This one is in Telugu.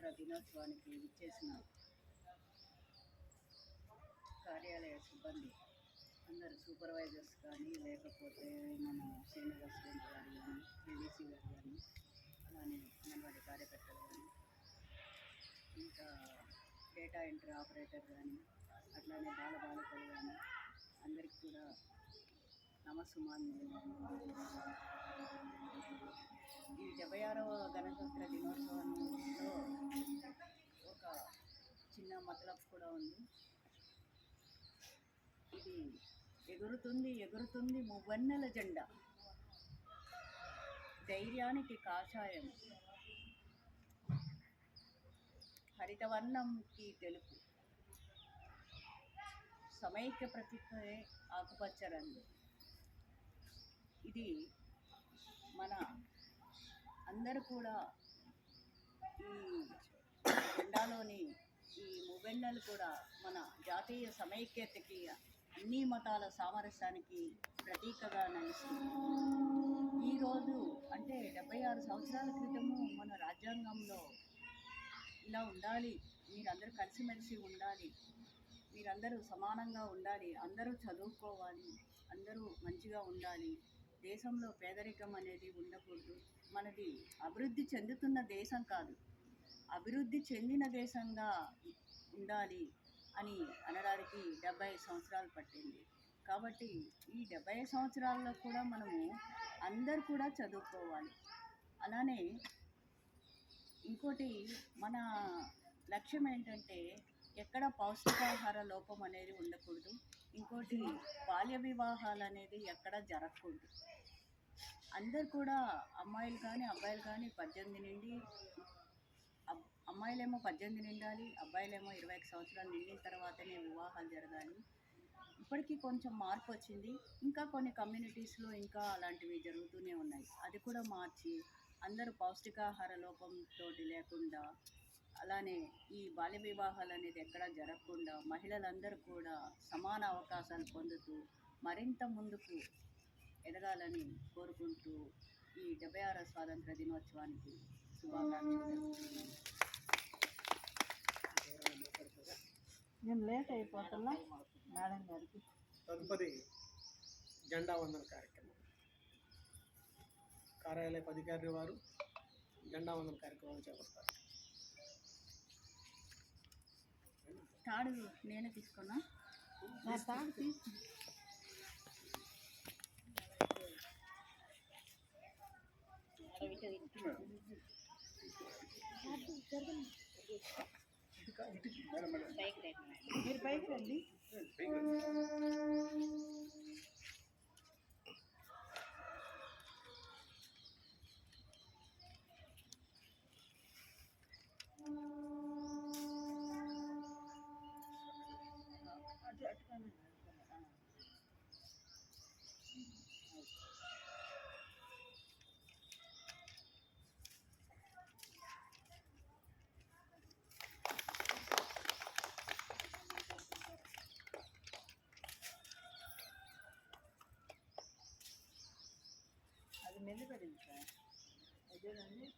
గణతంత్ర దినోత్సవానికి విచ్చేసిన కార్యాలయ సిబ్బంది అందరు సూపర్వైజర్స్ కానీ లేకపోతే మన సీనియర్ అసిస్టెంట్ గారు కానీ ఏడీసీ గారు కానీ అలానే అంగన్వాడీ కార్యకర్తలు కానీ ఇంకా డేటా ఎంట్రీ ఆపరేటర్ కానీ అట్లానే బాల బాలికలు కానీ అందరికి కూడా నమస్సుమాన్ ఈ డెబ్బై ఆరవ గణతంత్ర దినోత్సవాన్ని ఒక చిన్న మతలబ్ కూడా ఉంది ఇది ఎగురుతుంది ఎగురుతుంది మువ్వన్నెల జెండా. ధైర్యానికి కాషాయం. హరితవర్ణంకి తెలుపు. సమైక్య ప్రతిపే ఆకుపచ్చ రంగు ఇది మన అందరూ కూడా ఈ జెండాలోని ఈ మువెన్నెలు కూడా మన జాతీయ సమైక్యతకి అన్ని మతాల సామరస్యానికి ప్రతీకగా నిలుస్తుంది ఈరోజు అంటే డెబ్బై ఆరు సంవత్సరాల క్రితము మన రాజ్యాంగంలో ఇలా ఉండాలి మీరందరూ కలిసిమెలిసి ఉండాలి మీరందరూ సమానంగా ఉండాలి అందరూ చదువుకోవాలి అందరూ మంచిగా ఉండాలి దేశంలో పేదరికం అనేది ఉండకూడదు. మనది అభివృద్ధి చెందుతున్న దేశం కాదు. అభివృద్ధి చెందిన దేశంగా ఉండాలి అని అనడానికి డెబ్బై సంవత్సరాలు పట్టింది. కాబట్టి ఈ డెబ్బై సంవత్సరాల్లో కూడా మనము అందరు కూడా చదువుకోవాలి. అలానే ఇంకోటి మన లక్ష్యం ఏంటంటే ఎక్కడ పౌష్టికాహార లోపం అనేది ఉండకూడదు. ఇంకోటి బాల్య వివాహాలు అనేది ఎక్కడ జరగకూడదు. అందరు కూడా అమ్మాయిలు కానీ అబ్బాయిలు కానీ పద్దెనిమిది నుండి అమ్మాయిలేమో పద్దెనిమిది నిండాలి అబ్బాయిలేమో ఇరవై ఒక సంవత్సరాలు నిండిన తర్వాతనే వివాహాలు జరగాలి. ఇప్పటికీ కొంచెం మార్పు వచ్చింది. ఇంకా కొన్ని కమ్యూనిటీస్లో ఇంకా అలాంటివి జరుగుతూనే ఉన్నాయి. అది కూడా మార్చి అందరూ పౌష్టికాహార లోపంతో లేకుండా అలానే ఈ బాల్య వివాహాలు అనేది ఎక్కడా జరగకుండా మహిళలందరూ కూడా సమాన అవకాశాలు పొందుతూ మరింత ముందుకు ఎదగాలని కోరుకుంటూ ఈ డెబ్బై ఆరో స్వాతంత్ర దినోత్సవానికి శుభాకాంక్షలు నేను లేట్ అయిపోతున్నా. మేడం గారికి. తదుపరి జెండా వందన కార్యక్రమం. కార్యాలయ అధికారి వారు జెండా వందన కార్యక్రమం చేపడతారు. తాడు నేనే తీసుకున్నా. నా తాడు తీసి మీరు పైకి రండి. మెల్లి పడింది సార్. అదేనండి.